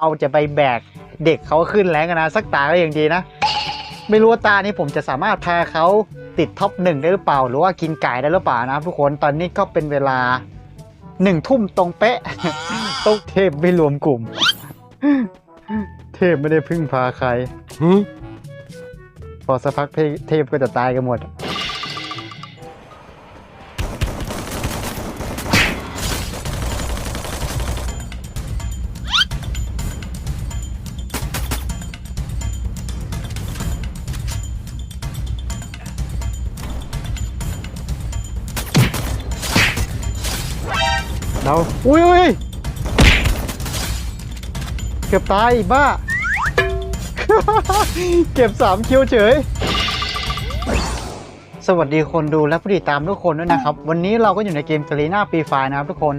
เราจะไปแบกเด็กเขาขึ้นแรงกันนะ สักตาก็ยังดีนะ ไม่รู้ว่าตานี้ผมจะสามารถพาเขาติดท็อปหนึ่งได้หรือเปล่า หรือว่ากินไก่ได้หรือเปล่านะครับทุกคนตอนนี้ก็เป็นเวลาหนึ่งทุ่มตรงเป๊ะต้องเทพไม่รวมกลุ่ม เทพไม่ได้พึ่งพาใครพอสักพักเทเทพก็จะตายกันหมด เราอุ้ยอุ้ยเกือบตายอีกบ้า เก็บสามคิวเฉย สวัสดีคนดูและผู้ติดตามทุกคนด้วยนะครับ วันนี้เราก็อยู่ในเกมก a รีนาปีไฟนะครับทุกคน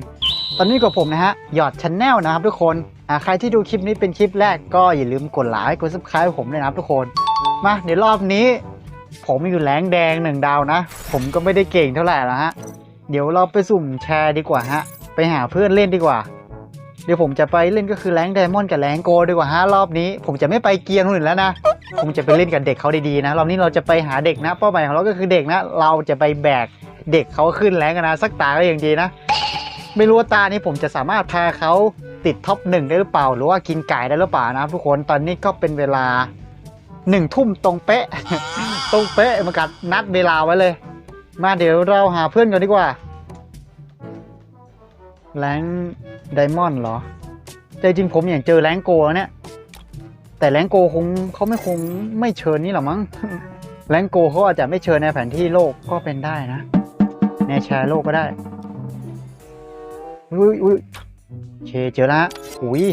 ตอนนี้กับผมนะฮะ หยอดชันแนลนะครับทุกคนอ่าใครที่ดูคลิปนี้เป็นคลิปแรกก็อย่าลืมกดไลค์กด subscribe ผมด้วยนะครับทุกคน มาเดี๋ยวรอบนี้ ผมอยู่แรงแดงหนึ่งดาวนะ ผมก็ไม่ได้เก่งเท่าไหร่แล้วฮะ เดี๋ยวเราไปสุ่มแชร์ดีกว่าฮะ ไปหาเพื่อนเล่นดีกว่า เดี๋ยวผมจะไปเล่นก็คือแรงไดมอนด์กับแรงโกดีกว่าฮะรอบนี้ ผมจะไม่ไปเกียร์คนอื่นแล้วนะผมจะไปเล่นกับเด็กเขาดีๆนะรอบนี้เราจะไปหาเด็กนะเป้าหมายของเราก็คือเด็กนะ เราจะไปแบกเด็กเขาขึ้นแรงกันนะสักตาก็ยังดีนะ ไม่รู้ว่าตานี้ผมจะสามารถพาเขาติดท็อปหนึ่งได้หรือเปล่า หรือว่ากินไก่ได้หรือเปล่านะทุกคนตอนนี้ก็เป็นเวลาหนึ่งทุ่มตรงเป๊ะ ตรงเป๊ะมากัดนัดเวลาไว้เลย มาเดี๋ยวเราหาเพื่อนกันดีกว่า แรงไดมอนด์เหรอแต่จริงผมอยากเจอแรงโกแล้วเนี่ย แต่แรงโกคงเขาไม่คงไม่เชิญนี่หรอมั้งแรงโกเขาอาจจะไม่เชิญในแผนที่โลกก็เป็นได้นะ ในแชร์โลกก็ได้อุ้ยอุ้ยเคเจอละอุ้ย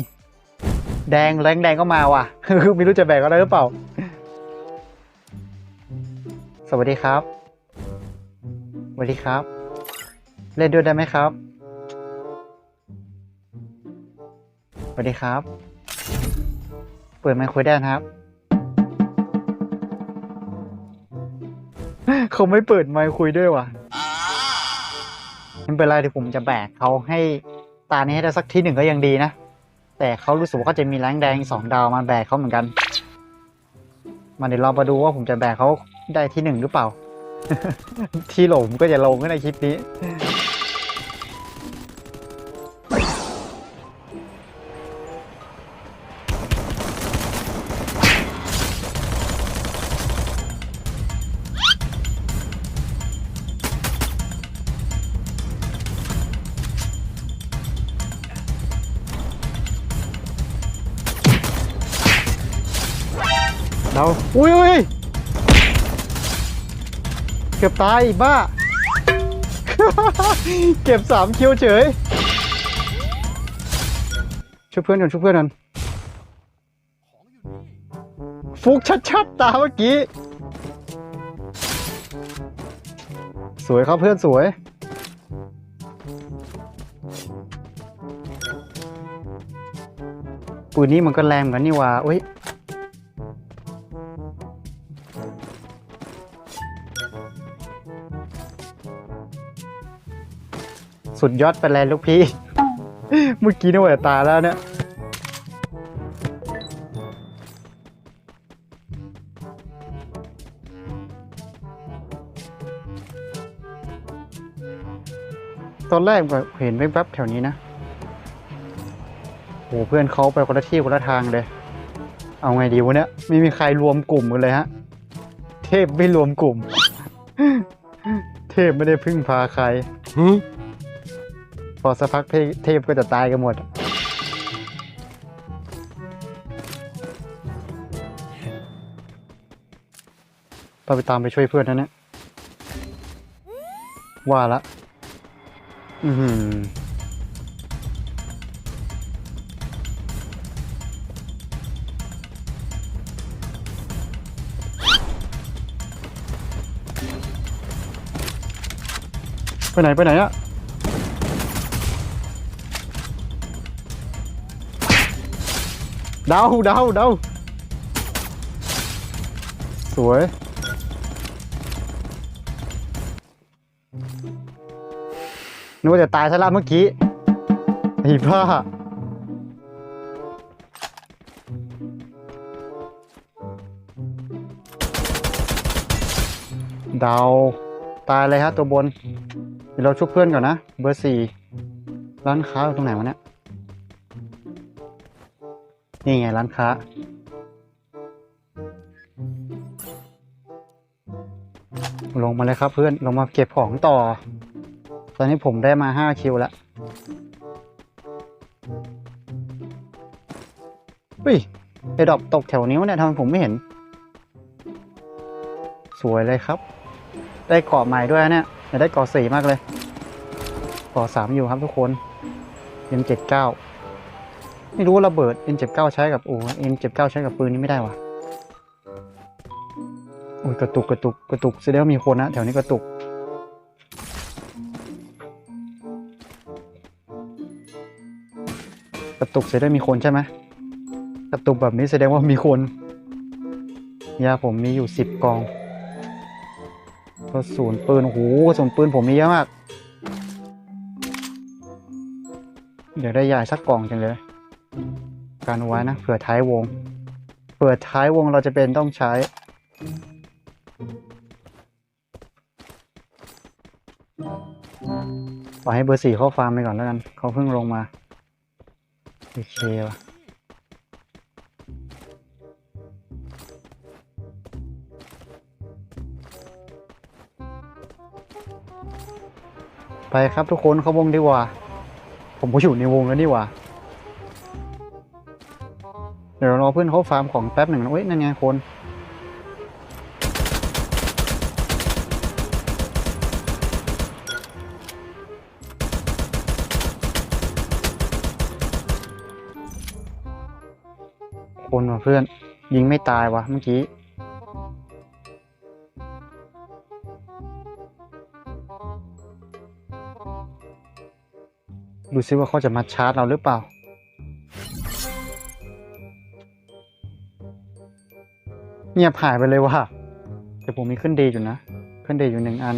แดงแรงแดงก็มาว่ะไม่รู้จะแบกอะไรหรือเปล่า สวัสดีครับสวัสดีครับ เล่นด้วยได้ไหมครับ สวัสดีครับ เปิดไมค์คุยได้นะครับ เขาไม่เปิดไมค์คุยด้วยว่ะไม่เป็นไรเดี๋ยวผมจะแบกเขาให้ตานี้ให้ได้สักที่หนึ่งก็ยังดีนะ แต่เขารู้สึกว่าเขาจะมีแรงแดงสองดาวมาแบกเขาเหมือนกัน มาเดี๋ยวเรามาดูว่าผมจะแบกเขาได้ที่หนึ่งหรือเปล่า ที่หลผมก็จะลงในคลิปนี้ อุ้ยอุ้ยเกือบตายบ้า เก็บสามคิวเฉยช่วยเพื่อนก่อนช่วยเพื่อนก่อนฟุกชัดๆตาเมื่อกี้ สวยครับเพื่อนสวย ปืนนี้มันก็แรงเหมือนกันนี่ว่าเอ้ย สุดยอดไปเลยลูกพี่ เมื่อกี้นี่หว่าตาแล้วเนี่ย ตอนแรกแบบเห็นแวบๆแถวนี้นะโหเพื่อนเขาไปคนละที่คนละทางเลย เอาไงดีวะเนี่ย ไม่มีใครรวมกลุ่มกันเลยฮะ เทพไม่รวมกลุ่ม เทพไม่ได้พึ่งพาใคร อสักพักเทพก็จะตายกันหมดเราไปตามไปช่วยเพื่อนนะเนี่ย ว่าละ อือหือไปไหน ไปไหนอะ เดาเดาเดาสวย นึกว่าจะตายซะแล้วเมื่อกี้ไอ้บ้าดาวตายเลยฮะตัวบนเดี๋ยวเราชุบเพื่อนก่อนนะ เบอร์สี่ร้านค้าอยู่ตรงไหนวะเนี่ย นี่ไงร้านค้า ลงมาเลยครับเพื่อนลงมาเก็บของต่อ ตอนนี้ผมได้มาห้าคิวแล้วเฮ้ยไอดอกตกแถวนิ้วเนี่ยทำไมผมไม่เห็น สวยเลยครับ ได้เกาะใหม่ด้วยเนี่ยได้เกาะสี่มากเลยเกาะสามอยู่ครับทุกคน M79 ไม่รู้า ไม่รู้ระเบิด M79 ใช้กับโอ้ M79 ใช้กับปืนนี้ไม่ได้วะโอ้ยกระตุกกระตุกกระตุกแสดงว่ามีคนนะแถวนี้กระตุกกระตุกแสดงมีคนใช่ไหมกระตุกแบบนี้แสดงว่ามีคนยาผมมีอยู่สิบกองกระสุนปืนโอ้โหกระสุนปืนผมมีเยอะมากเดี๋ยวได้ยาสักกล่องจังเลย การไว้นะ เผื่อท้ายวง เผื่อท้ายวงเราจะเป็นต้องใช้ปล่อยให้เบอร์สี่เข้าฟาร์มไปก่อนแล้วกัน เขาเพิ่งลงมา โอเคว่ะไปครับทุกคนเข้าวงดีกว่า ผมก็อยู่ในวงแล้วนี่หว่า ดี๋ยวรอเพื่อนเขาฟาร์มของแป๊บหนึ่งนะเว้ยนั่นไงคนคนว่ะเพื่อน ยิงไม่ตายวะเมื่อกี้ดูซิว่าเขาจะมาชาร์จเราหรือเปล่า เงียบหายไปเลยว่ะแต่ผมมีขึ้นดย์อยู่นะ ขึ้นดย์อยู่หนึ่งอัน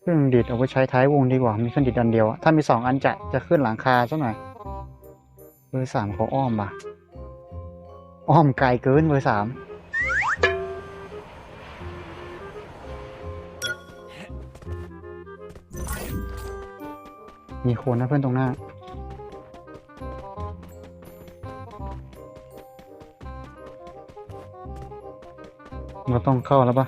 เครื่องดีดเอาไว้ใช้ท้ายวงดีกว่า มีเครื่องดีดอันเดียว ถ้ามีสองอันจะจะขึ้นหลังคาสักหน่อย เบอร์สามเขาอ้อมป่ะ อ้อมไกลเกินเบอร์สามมีคนนะเพื่อนตรงหน้า เราต้องเข้าแล้วปะ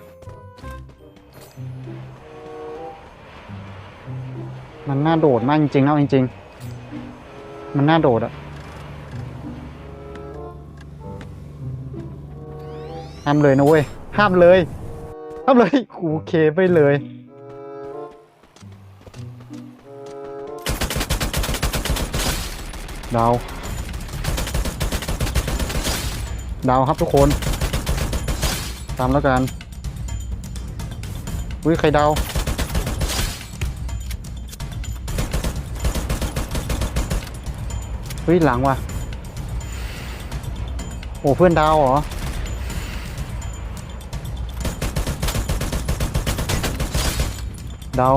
มันน่าโดดมากจริงๆนะเอาจริงๆ มันน่าโดดอะห้ามเลยนะเว้ย ห้ามเลยห้ามเลยโอเคไปเลยดาว ดาวครับทุกคน ตามแล้วกันอุ้ยใครดาวเฮ้ยหลังว่ะ โอ้เพื่อนดาวเหรอ ดาว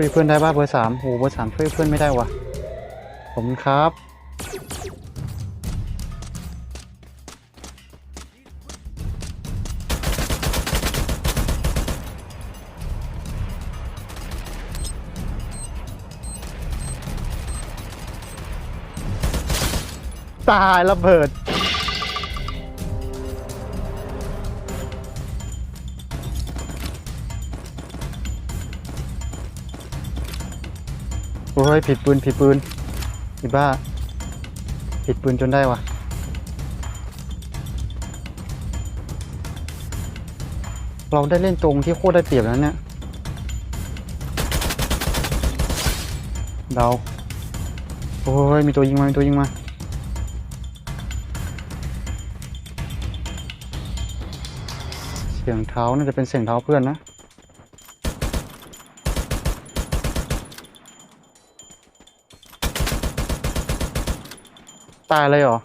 ช่วยเพื่อนได้ป่ะเบอร์สามโอ้เบอร์สามช่วยเพื่อนไม่ได้วะผมครับตายระเบิด อ้ยผิดปืนผิดปืนอีบ้า ผิดปืนจนได้วะเราได้เล่นตรงที่โคตรได้เปรียบแล้วเนี่ยเดาโอ้ยมีตัวยิงมา มีตัวยิงมา เสียงเท้าน่าจะเป็นเสียงเท้าเพื่อนนะ ตายเลยเหรอ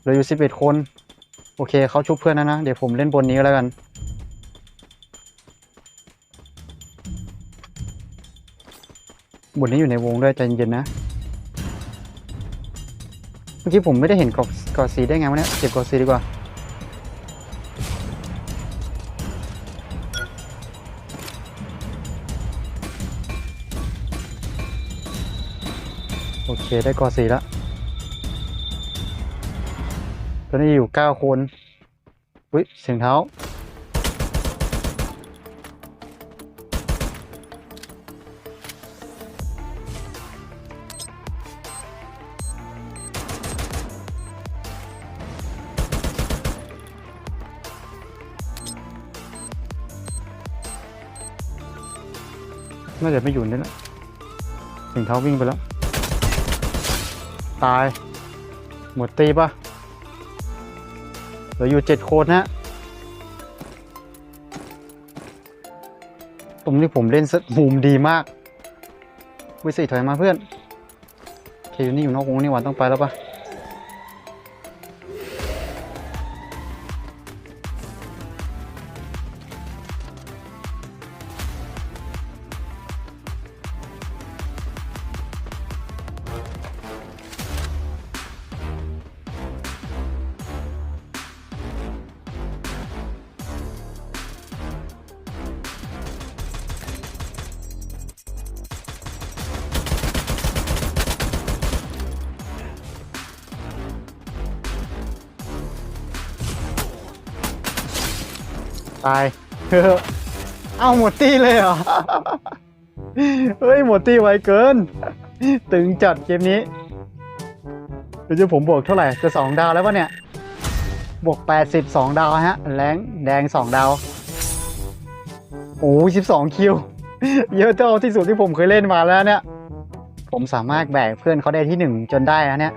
เหลืออยู่สิบเอ็ดคน โอเคเขาชุบเพื่อนนะนะ เดี๋ยวผมเล่นบนนี้แล้วกัน บนนี้อยู่ในวงด้วยใจเย็นๆนะ เมื่อกี้ผมไม่ได้เห็นกอดกอดสีได้ไงวะเนี่ย เก็บกอดสีดีกว่าโอเค ได้กอสีแล้ว ตอนนี้อยู่เก้าคนอุ้ยเสียงเท้า น่าจะไม่อยู่นี่แหละเสียงเท้าวิ่งไปแล้ว ตาย หมดตีปะ ลืออยู่เจ็ดคนฮะตรงนี้ผมเล่นมุมดีมากวิสิถอยมาเพื่อน โอเคอยู่นี่อยู่นอกวงนี่หวานต้องไปแล้วปะ ตายเอ้าหมดตี้เลยเหรอ เฮ้ยหมดตี้ไวเกิน ตึงจัดเกมนี้เดี๋ยวผมบวกเท่าไหร่ จะสองดาวแล้วปะเนี่ย บวกแปดสิบสองดาวฮะ แรงแดงสองดาว โอ้สิบสองคิว เยอะเท่าที่สุดที่ผมเคยเล่นมาแล้วเนี่ย ผมสามารถแบกเพื่อนเขาได้ที่หนึ่งจนได้นะเนี่ย